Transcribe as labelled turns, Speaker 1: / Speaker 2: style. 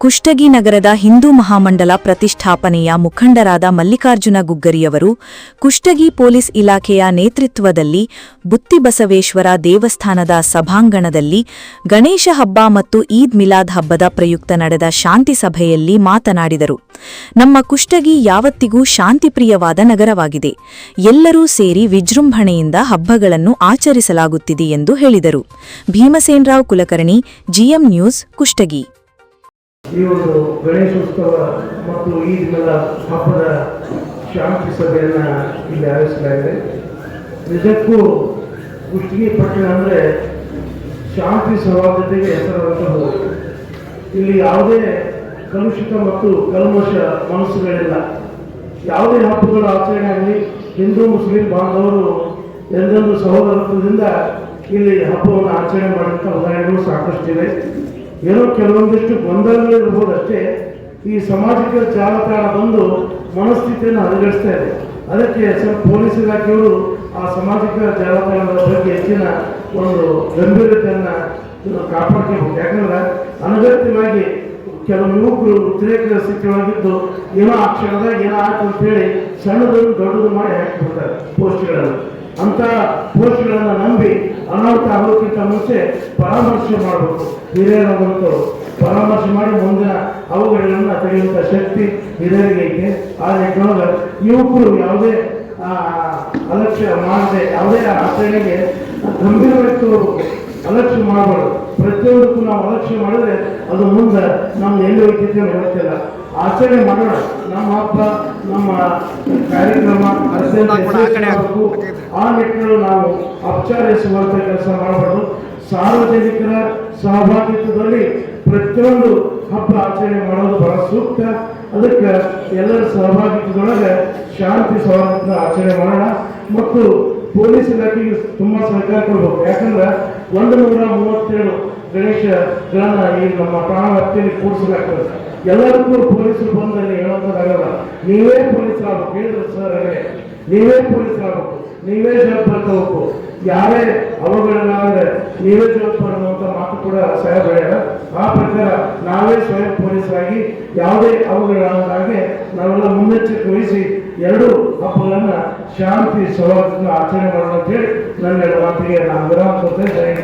Speaker 1: ಕುಷ್ಟಗಿ ನಗರದ ಹಿಂದೂ ಮಹಾಮಂಡಲ ಪ್ರತಿಷ್ಠಾಪನೆಯ ಮುಖಂಡರಾದ ಮಲ್ಲಿಕಾರ್ಜುನ ಗುಗ್ಗರಿಯವರು ಕುಷ್ಟಗಿ ಪೊಲೀಸ್ ಇಲಾಖೆಯ ನೇತೃತ್ವದಲ್ಲಿ ಬುತ್ತಿಬಸವೇಶ್ವರ ದೇವಸ್ಥಾನದ ಸಭಾಂಗಣದಲ್ಲಿ ಗಣೇಶ ಹಬ್ಬ ಮತ್ತು ಈದ್ ಮಿಲಾದ್ ಹಬ್ಬದ ಪ್ರಯುಕ್ತ ನಡೆದ ಶಾಂತಿ ಸಭೆಯಲ್ಲಿ ಮಾತನಾಡಿದರು. ನಮ್ಮ ಕುಷ್ಟಗಿ ಯಾವತ್ತಿಗೂ ಶಾಂತಿಪ್ರಿಯವಾದ ನಗರವಾಗಿದೆ. ಎಲ್ಲರೂ ಸೇರಿ ವಿಜೃಂಭಣೆಯಿಂದ ಹಬ್ಬಗಳನ್ನು ಆಚರಿಸಲಾಗುತ್ತಿದೆ ಎಂದು ಹೇಳಿದರು. Bhimsenrao Kulkarni, GM news, Kushtagi.
Speaker 2: ಈ ಒಂದು ಗಣೇಶೋತ್ಸವ ಮತ್ತು ಈ ದಿನದ ಹಬ್ಬದ ಶಾಂತಿ ಸಭೆಯನ್ನು ಇಲ್ಲಿ ಆಯೋಜಿಸಲಾಗಿದೆ. ನಿಜಕ್ಕೂ ಕುಷ್ಟಗಿ ಪಟ್ಟಣ ಅಂದರೆ ಶಾಂತಿ ಸೌಹಾರ್ದತೆಗೆ ಹೆಸರಾದಂಥದ್ದು ಇಲ್ಲಿ ಯಾವುದೇ ಕಲುಷಿತ ಮತ್ತು ಕಲ್ಮಶ ಮನಸ್ಸುಗಳಿಲ್ಲ. ಯಾವುದೇ ಹಬ್ಬಗಳ ಆಚರಣೆ ಆಗಲಿ ಹಿಂದೂ, ಮುಸ್ಲಿಂ ಬಾಂಧವರು ಎಂದೆಂದು ಸಹೋದರತ್ವದಿಂದ ಇಲ್ಲಿ ಹಬ್ಬವನ್ನು ಆಚರಣೆ ಮಾಡುವಂಥ ಉದಾಹರಣೆಗಳು ಸಾಕಷ್ಟಿವೆ. ಏನೋ ಕೆಲವೊಂದಿಷ್ಟು ಗೊಂದಲಗಳು ಇರ್ಬೋದಷ್ಟೇ, ಈ ಸಾಮಾಜಿಕ ಜಾಲತಾಣ ಬಂದು ಮನಸ್ಥಿತಿಯನ್ನು ಹದಗೆಡಿಸ್ತಾ ಇದೆ. ಅದಕ್ಕೆ ಸ್ವಲ್ಪ ಪೊಲೀಸ್ ಇಲಾಖೆಯವರು ಆ ಸಾಮಾಜಿಕ ಜಾಲತಾಣದ ಬಗ್ಗೆ ಹೆಚ್ಚಿನ ಒಂದು ಗಂಭೀರತೆಯನ್ನು ಕಾಪಾಡ್ಕೋಬೇಕು ಯಾಕಂದ್ರೆ ಅನಗತ್ಯವಾಗಿ ಕೆಲವು ಯುವಕರು ಉದ್ರೇಕ ಸ್ಥಿತಿಯೊಳಗಿದ್ದು ಏನೋ ಆ ಕ್ಷಣದಾಗ ಏನೋ ಆಯ್ತು ಅಂತೇಳಿ ಸಣ್ಣದನ್ನು ದೊಡ್ಡದು ಮಾಡಿ ಹಾಕಿಬಿಡ್ತಾರೆ ಪೋಸ್ಟ್ಗಳನ್ನು. ಅಂಥ ಪೋಸ್ಟ್ಗಳನ್ನು ನಂಬಿ ಅನಾಹುತ ಆಗೋಕ್ಕಿಂತ ಮುಂಚೆ ಪರಾಮರ್ಶೆ ಮಾಡಬೇಕು. ಹಿರಿಯರಾದಂಥವ್ರು ಪರಾಮರ್ಶೆ ಮಾಡಿ ಮುಂದಿನ ಅವುಗಳನ್ನು ತೆಗೆಯುವಂಥ ಶಕ್ತಿ ಹಿರಿಯರಿಗೆ ಐತೆ. ಆ ನಿಟ್ಟಿನೊಳಗೆ ಯುವಕರು ಯಾವುದೇ ಆ, ಅಲಕ್ಷ್ಯ ಮಾಡದೆ ಯಾವುದೇ ಆಚರಣೆಗೆ ಗಂಭೀರವಾಗಿ ತಗೋಬೇಕು ಅಲಕ್ಷ್ಯ ಮಾಡಬಾರ್ದು. ಪ್ರತಿಯೊಂದಕ್ಕೂ ನಾವು ಅಲಕ್ಷ್ಯ ಮಾಡಿದ್ರೆ ಅದು ಮುಂದೆ ನಮ್ಮ ಎಲ್ಲಿ ಹೋಗ್ತಿದ್ದೇವೆ ಗೊತ್ತಿಲ್ಲ. ಆಚರಣೆ ಮಾಡೋಣ. ನಮ್ಮ ಹಬ್ಬ ನಮ್ಮ ಕಾರ್ಯಕ್ರಮ. ಆ ನಿಟ್ಟಿನಲ್ಲಿ ನಾವು ಅಪಚಾರಿಸುವಂಥ ಕೆಲಸ ಮಾಡಬಾರ್ದು. ಸಾರ್ವಜನಿಕರ ಸಹಭಾಗಿತ್ವದಲ್ಲಿ ಪ್ರತಿಯೊಂದು ಹಬ್ಬ ಆಚರಣೆ ಮಾಡೋದು ಬಹಳ ಸೂಕ್ತ. ಅದಕ್ಕೆ ಎಲ್ಲರ ಸಹಭಾಗಿತ್ವದೊಳಗೆ ಶಾಂತಿ ಸೌಹಾರ್ದ ಆಚರಣೆ ಮಾಡೋಣ. ಮತ್ತು ಪೊಲೀಸ್ ಇಲಾಖೆಗೆ ತುಂಬ ಸಹಕಾರ ಕೊಡ್ಬೇಕು. ಯಾಕಂದ್ರೆ ಒಂದು ನೂರ ಮೂವತ್ತೇಳು ಗಣೇಶಗಳನ್ನ ಈ ನಮ್ಮ ಪ್ರಾಣ ವ್ಯಾಪ್ತಿಯಲ್ಲಿ ಕೂಡಿಸಲಾಗ್ತದೆ ಎಲ್ಲರಿಗೂ ಪೊಲೀಸರು ಬಂದಲ್ಲಿ ಹೇಳೋದಾಗಲ್ಲ ನೀವೇ ಪೊಲೀಸರಾಗಬೇಕು. ಹೇಳಿದ್ರು, ಸರ್ ನೀವೇ ಪೊಲೀಸರಾಗಬೇಕು ನೀವೇ ಜವಾಬ್ದಾರಿ ತಗೋಬೇಕು ಯಾರೇ ಅಂದ್ರೆ ನೀವೇ ಜವಾಬ್ದಾರಿ ಅನ್ನುವಂಥ ಮಾತು ಕೂಡ ಸಾಹೇಬ್ ಹೇಳ್ಯಾರ ಆ ಪ್ರಕಾರ ನಾವೇ ಸ್ವಯಂ ಪೊಲೀಸರಾಗಿ ಯಾವುದೇ ಅವಘಡನಾದಾಗೆ ನಾವೆಲ್ಲ ಮುನ್ನೆಚ್ಚರಿಕೆ ವಹಿಸಿ ಎರಡು ಹಬ್ಬಗಳನ್ನ ಶಾಂತಿ ಸೌಹಾರ್ದದಿಂದ ಆಚರಣೆ ಮಾಡೋಣ ಅಂತ ಹೇಳಿ ನನ್ನ ಮಾತಿಗೆ ನಾನು ವಿರಾಮ ಕೊಡ್ತೇನೆ.